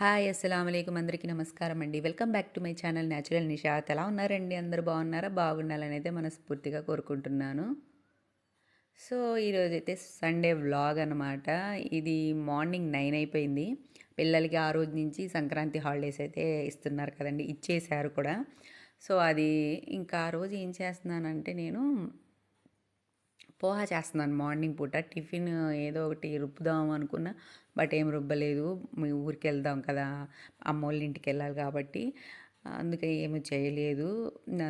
Hi అస్సలం అయికం అందరికీ నమస్కారం అండి. Welcome back to my channel natural Nishat ఎలా ఉన్నారండి? అందరు బాగున్నారా? బాగుండాలని అయితే మనస్ఫూర్తిగా కోరుకుంటున్నాను. సో ఈరోజు అయితే సండే వ్లాగ్ అనమాట ఇది మార్నింగ్ నైన్ అయిపోయింది. పిల్లలకి ఆ రోజు నుంచి సంక్రాంతి హాలిడేస్ అయితే ఇస్తున్నారు కదండి. ఇచ్చేసారు కూడా. సో అది ఇంకా ఆ రోజు ఏం చేస్తున్నానంటే నేను పోహా చేస్తున్నాను మార్నింగ్ పూట. టిఫిన్ ఏదో ఒకటి రుబ్బుదాం అనుకున్నా బట్ ఏం రుబ్బలేదు. మీ ఊరికి వెళ్దాం కదా అమ్మోళ్ళ ఇంటికి వెళ్ళాలి కాబట్టి. అందుకే ఏమి చేయలేదు.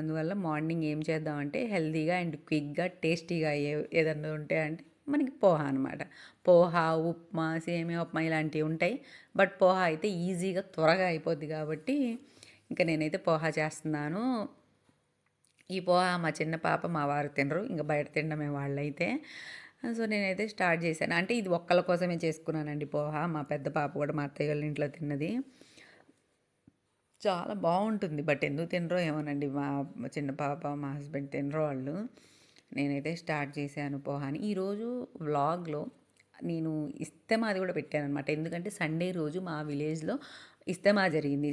అందువల్ల మార్నింగ్ ఏం చేద్దామంటే హెల్తీగా అండ్ క్విక్గా టేస్టీగా ఏ ఏదన్నా ఉంటే అంటే మనకి పోహా అనమాట పోహా ఉప్మా సేమియా ఉప్మా ఇలాంటివి ఉంటాయి. బట్ పోహా అయితే ఈజీగా త్వరగా అయిపోద్ది కాబట్టి ఇంకా నేనైతే పోహా చేస్తున్నాను. ఈ పోహా మా చిన్న పాప మా వారు తినరు ఇంకా బయట తినడమే వాళ్ళైతే. సో నేనైతే స్టార్ట్ చేశాను. అంటే ఇది ఒక్కళ్ళ కోసమే చేసుకున్నానండి పోహా. మా పెద్ద పాప కూడా మా అత్తయ్య వాళ్ళ ఇంట్లో తిన్నది. చాలా బాగుంటుంది. బట్ ఎందుకు తినరో ఏమోనండి మా చిన్న పాప మా హస్బెండ్ తినరో వాళ్ళు. నేనైతే స్టార్ట్ చేశాను పోహాని. ఈరోజు వ్లాగ్లో నేను ఇస్తమాది కూడా పెట్టాను అనమాట ఎందుకంటే సండే రోజు మా విలేజ్లో ఇస్తమా జరిగింది.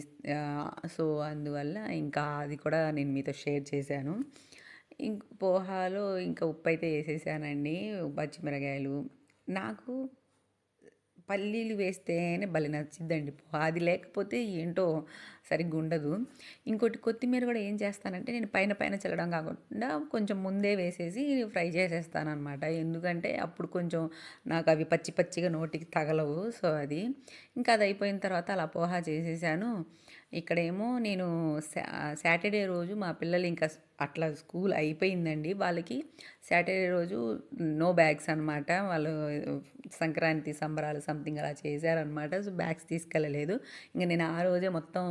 సో అందువల్ల ఇంకా అది కూడా నేను మీతో షేర్ చేశాను. ఇంక పోహాలో ఇంకా ఉప్పు అయితే వేసేసానండి పచ్చిమిరకాయలు. నాకు పల్లీలు వేస్తేనే భలే నచ్చిద్దండి. అది లేకపోతే ఏంటో సరిగ్గా ఉండదు. ఇంకోటి కొత్తిమీర కూడా ఏం చేస్తానంటే నేను పైన పైన చల్లడం కాకుండా కొంచెం ముందే వేసేసి ఫ్రై చేసేస్తాను అనమాట ఎందుకంటే అప్పుడు కొంచెం నాకు అవి పచ్చి పచ్చిగా నోటికి తగలవు. సో అది. ఇంకా అది అయిపోయిన తర్వాత అలా పోహా చేసేసాను. ఇక్కడేమో నేను సాటర్డే రోజు మా పిల్లలు ఇంకా అట్లా స్కూల్ అయిపోయిందండి. వాళ్ళకి సాటర్డే రోజు నో బ్యాగ్స్ అనమాట వాళ్ళు సంక్రాంతి సంబరాలు సంథింగ్ అలా చేశారనమాట సో బ్యాగ్స్ తీసుకెళ్ళలేదు. ఇంకా నేను ఆ రోజే మొత్తం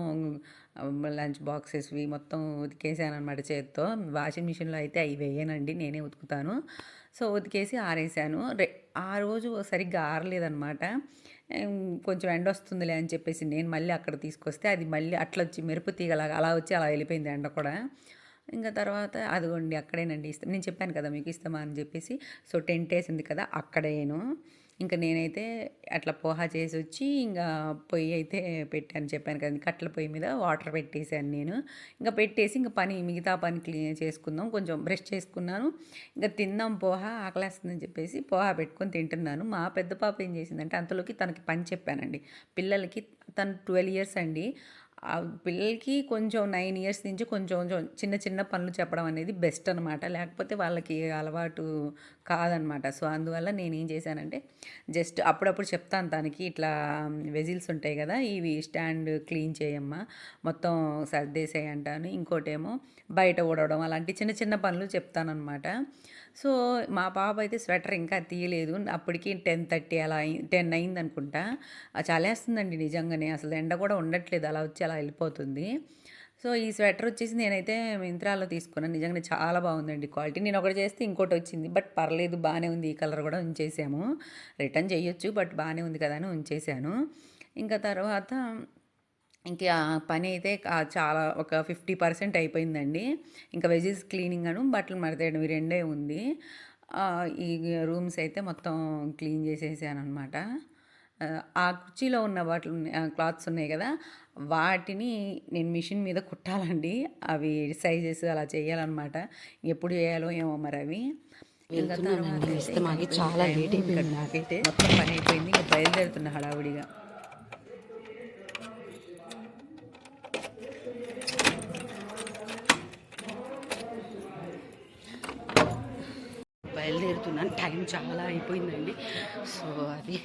లంచ్ బాక్సెస్వి మొత్తం ఉతికేసాను అనమాట చేత్తో. వాషింగ్ మిషన్లో అయితే అవి వేయనండి. నేనే ఉతుకుతాను. సో ఉతికేసి ఆరేసాను. రే ఆ రోజు సరిగ్గా ఆరలేదనమాట కొంచెం ఎండ వస్తుందిలే అని చెప్పేసి నేను మళ్ళీ అక్కడ తీసుకొస్తే అది మళ్ళీ అట్లా వచ్చి మెరుపు తీగలాగా అలా వచ్చి అలా వెళ్ళిపోయింది ఎండ కూడా. ఇంకా తర్వాత అదిగోండి అక్కడేనండి ఇస్తాం నేను చెప్పాను కదా మీకు ఇస్తామా అని చెప్పేసి. సో టెంట్ వేసింది కదా అక్కడేను. ఇంకా నేనైతే అట్లా పోహా చేసి వచ్చి ఇంకా పొయ్యి అయితే పెట్టాను చెప్పాను కదా కట్టెల పొయ్యి మీద వాటర్ పెట్టేశాను నేను. ఇంకా పెట్టేసి ఇంకా పని మిగతా పని క్లీన్ చేసుకుందాం కొంచెం బ్రష్ చేసుకున్నాను. ఇంకా తిందాం పోహా ఆకలేస్తుందని చెప్పేసి పోహా పెట్టుకొని తింటున్నాను. మా పెద్ద పాప ఏం చేసిందంటే అంతలోకి తనకి పని చెప్పానండి. పిల్లలకి తను ట్వెల్వ్ ఇయర్స్ అండి. పిల్లలకి కొంచెం నైన్ ఇయర్స్ నుంచి కొంచెం చిన్న చిన్న పనులు చెప్పడం అనేది బెస్ట్ అనమాట లేకపోతే వాళ్ళకి అలవాటు కాదనమాట సో అందువల్ల నేను ఏం చేశానంటే జస్ట్ అప్పుడప్పుడు చెప్తాను తనకి ఇట్లా వెజిల్స్ ఉంటాయి కదా ఇవి స్టాండ్ క్లీన్ చేయమ్మా మొత్తం సర్దేసేయి అంటాను. ఇంకోటేమో బయట ఊడవడం అలాంటి చిన్న చిన్న పనులు చెప్తానమాట సో మా పాప అయితే స్వెటర్ ఇంకా తీయలేదు. అప్పటికి టెన్ థర్టీ అలా టెన్ అయింది అనుకుంటా చాలేస్తుందండి నిజంగానే. అసలు ఎండ కూడా ఉండట్లేదు. అలా వచ్చి అలా వెళ్ళిపోతుంది. సో ఈ స్వెటర్ వచ్చేసి నేనైతే మింత్రాలో తీసుకున్నాను. నిజంగానే చాలా బాగుందండి క్వాలిటీ. నేను ఒకటి చేస్తే ఇంకోటి వచ్చింది. బట్ పర్లేదు బాగానే ఉంది. ఈ కలర్ కూడా ఉంచేసాము. రిటర్న్ చేయొచ్చు బట్ బాగానే ఉంది కదా అని ఉంచేసాను. ఇంకా తర్వాత ఇంకా పని అయితే చాలా ఒక ఫిఫ్టీ పర్సెంట్ అయిపోయిందండి. ఇంకా వెజెస్ క్లీనింగ్ అను బట్టలు మడతేయడం ఈ రెండే ఉంది. ఈ రూమ్స్ అయితే మొత్తం క్లీన్ చేసేసాను అనమాట ఆ కుర్చీలో ఉన్న వాటిలు క్లాత్స్ ఉన్నాయి కదా వాటిని నేను మిషన్ మీద కుట్టాలండి. అవి సైజెస్ అలా చేయాలన్నమాట. ఎప్పుడు చేయాలో ఏమో మరి అవి. ఇంకా చాలా లేట్ అయిపోయింది. నాకైతే మొత్తం పని అయిపోయింది. ఇంకా బయలుదేరుతున్న హడావుడిగా. బయలుదేరుతున్నాను టైం చాలా అయిపోయిందండి సో అది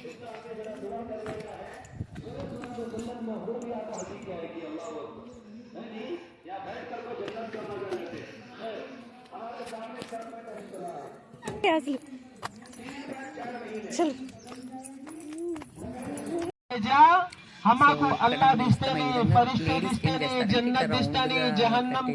అసలు చల్ हमाको अल्लाह दिस्तानी फरिश्ते दिस्तानी जन्नत दिस्तानी जहन्नम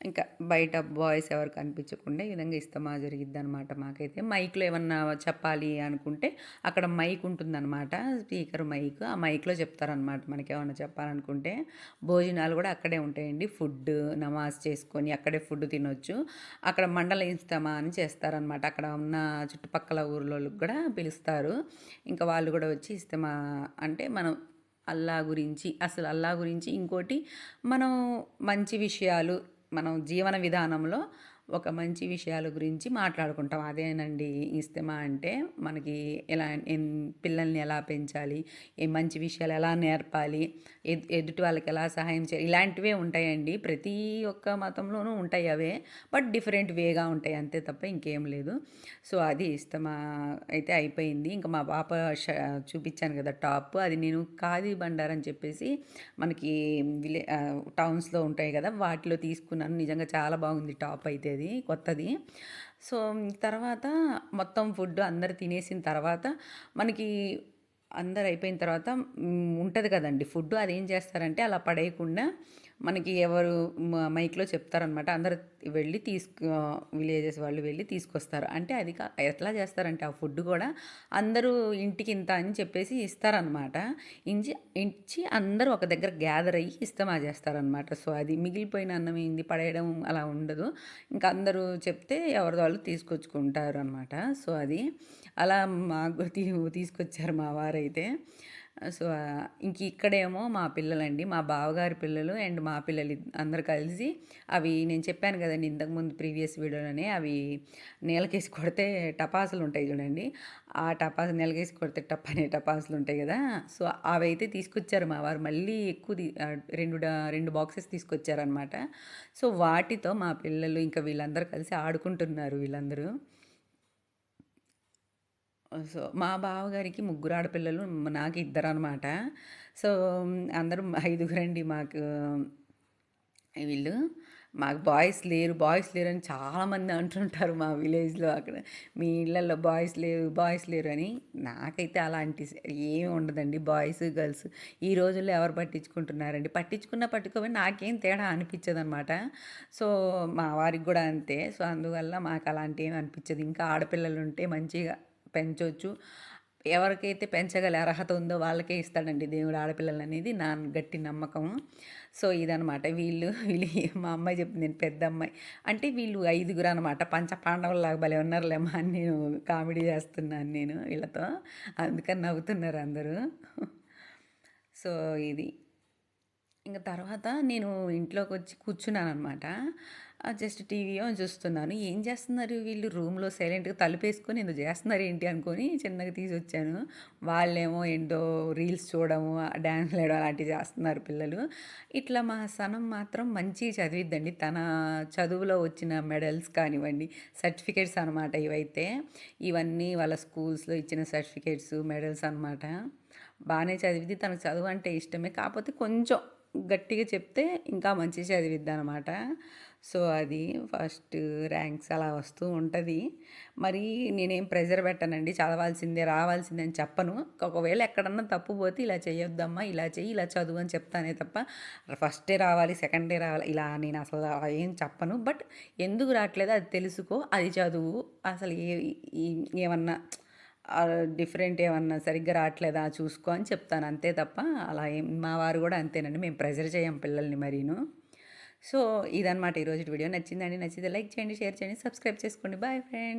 ఇంకా బయట బాయ్స్ ఎవరు కనిపించకుండా ఈ విధంగా ఇస్తమా జరిగిద్ది అనమాట మాకైతే. మైక్లో ఏమన్నా చెప్పాలి అనుకుంటే అక్కడ మైక్ ఉంటుందన్నమాట. Speaker mic. ఆ మైక్లో చెప్తారనమాట మనకి ఏమన్నా చెప్పాలనుకుంటే. భోజనాలు కూడా అక్కడే ఉంటాయండి. ఫుడ్ నమాజ్ చేసుకొని అక్కడే ఫుడ్ తినొచ్చు. అక్కడ మండల ఇస్తమా అని చేస్తారనమాట అక్కడ ఉన్న చుట్టుపక్కల ఊర్లోళ్ళకి కూడా పిలుస్తారు. ఇంకా వాళ్ళు కూడా వచ్చి ఇస్తమా అంటే మనం అల్లా గురించి అసలు అల్లా గురించి ఇంకోటి మనం మంచి విషయాలు మనం జీవన విధానంలో ఒక మంచి విషయాల గురించి మాట్లాడుకుంటాం. అదేనండి ఇస్తమా అంటే మనకి ఎలా ఎన్- పిల్లల్ని ఎలా పెంచాలి ఏ మంచి విషయాలు ఎలా నేర్పాలి ఎదుటి వాళ్ళకి ఎలా సహాయం చేయాలి ఇలాంటివే ఉంటాయండి. ప్రతి ఒక్క మతంలోనూ ఉంటాయి అవే బట్ డిఫరెంట్ వేగా ఉంటాయి అంతే తప్ప ఇంకేం లేదు. సో అది ఇస్తమా అయితే అయిపోయింది. ఇంకా మా పాప చూపించాను కదా టాప్ అది నేను ఖాదీ బండార్ అని చెప్పేసి మనకి విలే టౌన్స్లో ఉంటాయి కదా వాటిలో తీసుకున్నాను. నిజంగా చాలా బాగుంది టాప్ అయితే అది కొత్తది. సో తర్వాత మొత్తం ఫుడ్ అందరు తినేసిన తర్వాత మనకి అందరు అయిపోయిన తర్వాత ఉంటుంది కదండి. ఫుడ్ అదేం చేస్తారంటే అలా పడేయకుండా మనకి ఎవరు మైక్లో చెప్తారనమాట. అందరు వెళ్ళి తీసుకు విలేజెస్ వాళ్ళు వెళ్ళి తీసుకొస్తారు. అంటే అది ఎట్లా చేస్తారంటే ఆ ఫుడ్ కూడా అందరూ ఇంటికి ఇంత అని చెప్పేసి ఇస్తారనమాట. ఇంచి ఇచ్చి అందరూ ఒక దగ్గర గ్యాదర్ అయ్యి ఇస్తమా చేస్తారనమాట. సో అది మిగిలిపోయిన అన్నం ఏంది పడేయడం అలా ఉండదు. ఇంకా అందరూ చెప్తే ఎవరిదో వాళ్ళు తీసుకొచ్చుకుంటారు అనమాట సో అది అలా మాకు తీసుకొచ్చారు మా వారైతే. సో ఇంక ఇక్కడేమో మా పిల్లలండి మా బావగారి పిల్లలు అండ్ మా పిల్లలు అందరు కలిసి అవి నేను చెప్పాను కదండి ఇంతకుముందు ప్రీవియస్ వీడియోలోనే అవి నేలకేసి కొడితే టపాసులు ఉంటాయి చూడండి. ఆ టపాసు నేలకేసి కొడితే టప్ అనే టపాసులు ఉంటాయి కదా. సో అవి అయితే తీసుకొచ్చారు మా వారు. మళ్ళీ ఎక్కువ రెండు రెండు బాక్సెస్ తీసుకొచ్చారనమాట సో వాటితో మా పిల్లలు ఇంకా వీళ్ళందరూ కలిసి ఆడుకుంటున్నారు వీళ్ళందరూ. సో మా బావగారికి ముగ్గురు ఆడపిల్లలు నాకు ఇద్దరు అనమాట సో అందరూ ఐదుగురండి మాకు వీళ్ళు. మాకు బాయ్స్ లేరు బాయ్స్ లేరు అని చాలామంది అంటుంటారు మా విలేజ్లో అక్కడ. మీ ఇళ్ళల్లో బాయ్స్ లేరు బాయ్స్ లేరు అని. నాకైతే అలాంటి ఏమి ఉండదండి బాయ్స్ గర్ల్స్. ఈ రోజుల్లో ఎవరు పట్టించుకుంటున్నారండి? పట్టించుకున్నా పట్టుకోమని నాకేం తేడా అనిపించదు అనమాట సో మా వారికి కూడా అంతే. సో అందువల్ల మాకు అలాంటి ఏమి అనిపించదు. ఇంకా ఆడపిల్లలు ఉంటే మంచిగా పెంచవచ్చు ఎవరికైతే పెంచగల అర్హత ఉందో వాళ్ళకే ఇస్తాడండి దేవుడు ఆడపిల్లలు అనేది నా గట్టి నమ్మకం. సో ఇదనమాట వీళ్ళు వీళ్ళు మా అమ్మాయి చెప్పింది నేను పెద్ద అమ్మాయి. అంటే వీళ్ళు ఐదుగురు అనమాట పంచ పాండవుల్లాగా భలే ఉన్నారులేమా అని నేను కామెడీ చేస్తున్నాను నేను వీళ్ళతో. అందుకని నవ్వుతున్నారు అందరూ. సో ఇది. ఇంకా తర్వాత నేను ఇంట్లోకి వచ్చి కూర్చున్నాను అనమాట జస్ట్ టీవీ చూస్తున్నాను. ఏం చేస్తున్నారు వీళ్ళు? రూమ్లో సైలెంట్గా తలుపేసుకొని ఎందుకు చేస్తున్నారు ఏంటి? అనుకొని చిన్నగా తీసి వచ్చాను వాళ్ళేమో ఏంటో రీల్స్ చూడము డ్యాన్స్ వేయడం అలాంటివి చేస్తున్నారు పిల్లలు. ఇట్లా మా సనం మాత్రం మంచిగా చదివిద్దండి. తన చదువులో వచ్చిన మెడల్స్ కానివ్వండి సర్టిఫికేట్స్ అనమాట ఇవైతే. ఇవన్నీ వాళ్ళ స్కూల్స్లో ఇచ్చిన సర్టిఫికేట్స్ మెడల్స్ అనమాట బాగానే చదివిద్ది. తనకు చదువు అంటే ఇష్టమే. కాకపోతే కొంచెం గట్టిగా చెప్తే ఇంకా మంచి చదివిద్ది అనమాట సో అది ఫస్ట్ ర్యాంక్స్ అలా వస్తూ ఉంటుంది. మరి నేనేం ప్రెజర్ పెట్టానండి. చదవాల్సిందే రావాల్సిందే అని చెప్పను. ఒకవేళ ఎక్కడన్నా తప్పు పోతే ఇలా చేయొద్దమ్మా ఇలా చెయ్యి ఇలా చదువు అని చెప్తానే తప్ప ఫస్టే రావాలి సెకండే రావాలి ఇలా నేను అసలు ఏం చెప్పను. బట్ ఎందుకు రావట్లేదు అది తెలుసుకో. అది చదువు. అసలు ఏ ఏమన్నా డిఫరెంట్ ఏమన్నా సరిగ్గా రావట్లేదా చూసుకో అని చెప్తాను. అంతే తప్ప అలా ఏం మా వారు కూడా అంతేనండి. మేము ప్రెజర్ చేయం పిల్లల్ని మరీను. సో ఇదన్నమాట ఈరోజు వీడియో. నచ్చిందండి నచ్చితే లైక్ చేయండి షేర్ చేయండి సబ్స్క్రైబ్ చేసుకోండి. Bye friends.